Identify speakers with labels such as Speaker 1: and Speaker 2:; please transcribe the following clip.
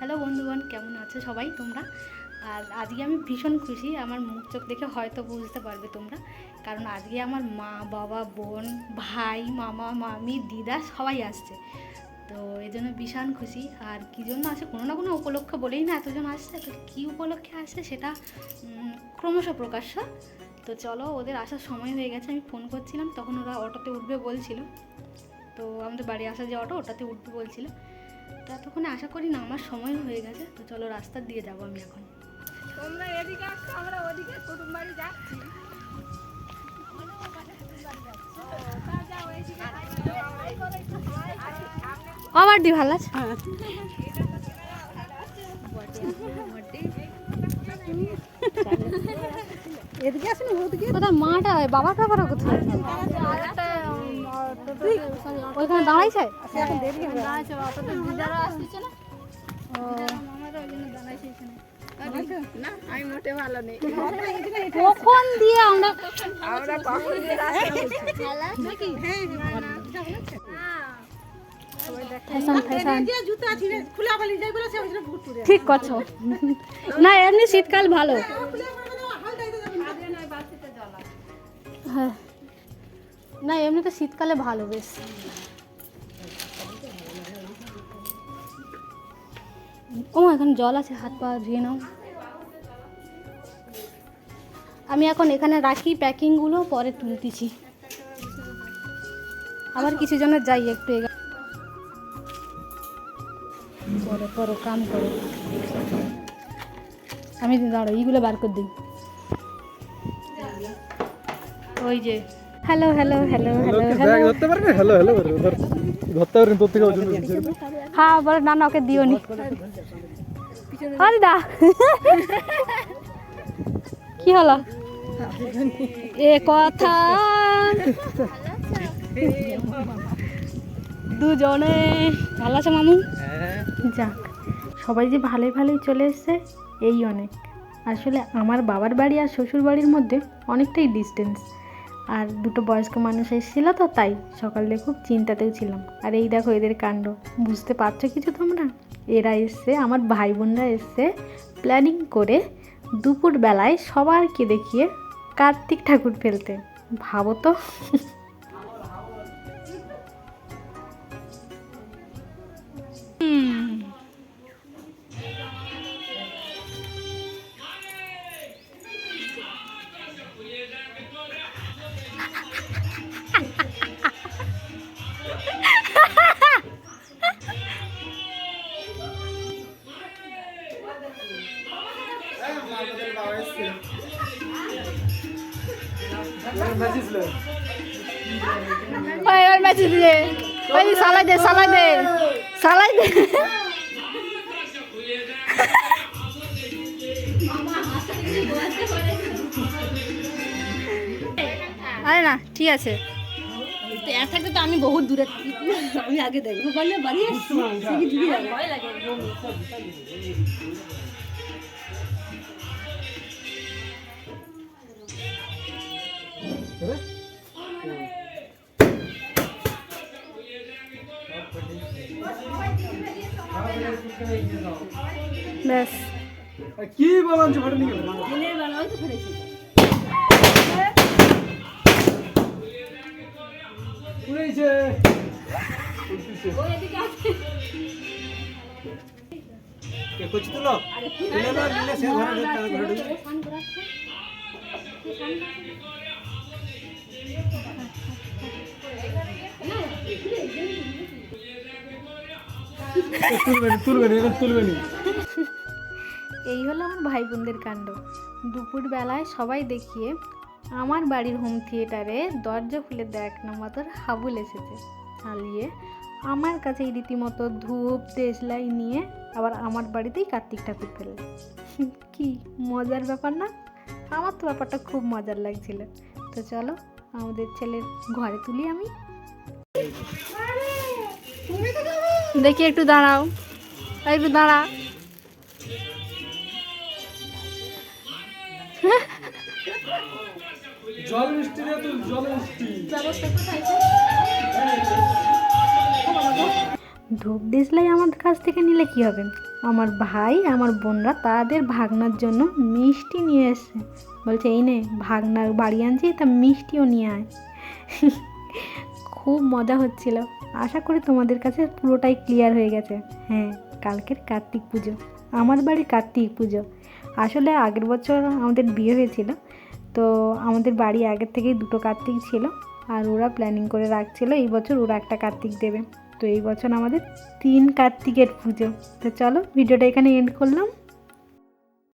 Speaker 1: Hello বন্ধুগণ, কেমন আছো সবাই তোমরা? আর আজকে আমি ভীষণ খুশি, আমার মুখ চোখ দেখে হয়তো বুঝতে পারবে তোমরা। কারণ আজকে আমার মা, বাবা, বোন, ভাই, মামা, মামি, দিদা সবাই আসছে। তো এই জন্য ভীষণ খুশি। আর কী জন্য আসে কোনো না কোনো উপলক্ষ বলেই না এতজন আসছে। তো কী উপলক্ষে আসছে সেটা ক্রমশ প্রকাশ্য। তো চলো, ওদের আসার সময় হয়ে গেছে, আমি ফোন করছিলাম, তখন ওরা অটোতে উঠবে বলছিল। তো আমাদের বাড়ি আসার যে অটো, ওটাতে উঠবে বলছিল। তো এতক্ষণে আশা করি না আমার সময় হয়ে গেছে। তো চলো রাস্তার দিয়ে যাব আমি এখন।
Speaker 2: তোমরা এদিকে আমরা ওদিকে কুটুম বাড়ি যাচ্ছি।
Speaker 1: আবার দি ভালো আছে?
Speaker 2: এদিকে আসো না ওদিকে?
Speaker 1: কোথায় মাটা? বাবা কোথায়? ওইখানে দাঁড়াইছে?
Speaker 2: এখন দেরি হবে দিদারা আসছে না মামারা ওই জন্য এখানে
Speaker 1: কখন দিয়ে আমরা
Speaker 2: করে
Speaker 1: ঠিক করছ। না এমনি শীতকাল ভালো। হ্যাঁ। না, এমনিতে শীতকালে ভালো বেশ। ও এখন জল আছে, হাত পা ধুয়ে নাও। আমি এখন এখানে রাখি প্যাকিংগুলো, পরে তুলতেছি। আবার কিছু জন যাই একটু করো করো কাম করো। আমি দাঁড়ো এইগুলো বার করে দিই। ওই যে hello hello hello hello hello
Speaker 3: ধরতে পারবে? হ্যালো হ্যালো ধরতে পারবেন তোর থেকে ওজন
Speaker 1: হ্যাঁ বলে না না ওকে দিও নি আরে দা কি হলো? এ কথা। দুজনে। ভালো আছে মামু? যাক সবাই যে ভালোই ভালোই চলে এসছে এই অনেক। আসলে আমার বাবার বাড়ি আর শ্বশুর বাড়ির মধ্যে অনেকটাই ডিস্টেন্স আর দুটো বয়স্ক মানুষ এসেছিল তো, তাই সকালে খুব চিন্তাতেও ছিলাম। আর এই দেখো এদের কাণ্ড, বুঝতে পারছ কিছু তোমরা? এরা এসছে, আমার ভাই বোনরা এসছে প্ল্যানিং করে দুপুরবেলায় সবারকে দেখিয়ে কার্তিক ঠাকুর ফেলতে। ভাবো তো। ওই ওই মেসেজ দে ওই সালাই দে সালাই দে। সালাই দে। আরে না ঠিক আছে। থাকতে তো আমি বহুত দূরে। থাকি। আমি আগে দেখব। বললে বাড়ি লাগে ব্যাস।
Speaker 3: কি বলান ফটো নিয়ে উড়েছে। কে কচি তুলো? তুলে না নিলে সে ঘরে ঢুকতে ঘরে ঢুকতে
Speaker 1: এই হলো আমার ভাই বোনদের কাণ্ড। দুপুর বেলায় সবাই দেখিয়ে আমার বাড়ির হোম থিয়েটারে দরজা খুলে দেখ না মাত্র হাবুল এসেছে। চালিয়ে আমার কাছে রীতিমতো ধূপ, দেশলাই নিয়ে আবার আমার বাড়িতেই কার্তিক ঠাকুর ফেলে কি মজার ব্যাপার না? আমার তো ব্যাপারটা খুব মজার লাগছিল। তো চলো, আমাদের ছেলের ঘরে তুলি আমি। দেখি একটু দাঁড়াও। একটু দাঁড়া।
Speaker 3: জল মিষ্টি রে তুই জল মিষ্টি।
Speaker 1: ধূপ দিসলাই আমার কাছ থেকে নিলে কি হবে? আমার ভাই আমার বোনরা তাদের ভাগনার জন্য মিষ্টি নিয়ে এসছে। বলছে এই নে ভাগনার বাড়ি আনছি তা মিষ্টিও নিয়ে আয়। খুব মজা হচ্ছিল। আশা করি তোমাদের কাছে পুরোটাই ক্লিয়ার হয়ে গেছে। হ্যাঁ কালকের কার্তিক পুজো। আমার বাড়ি কার্তিক পুজো। আসলে আগের বছর আমাদের বিয়ে হয়েছিল, তো আমাদের বাড়ি আগের থেকেই দুটো কার্তিক ছিল আর ওরা প্ল্যানিং করে রাখছিল এই বছর ওরা একটা কার্তিক দেবে। তো এই বছর আমাদের তিন কার্তিকের পুজো। তো চলো ভিডিওটা এখানে এন্ড করলাম।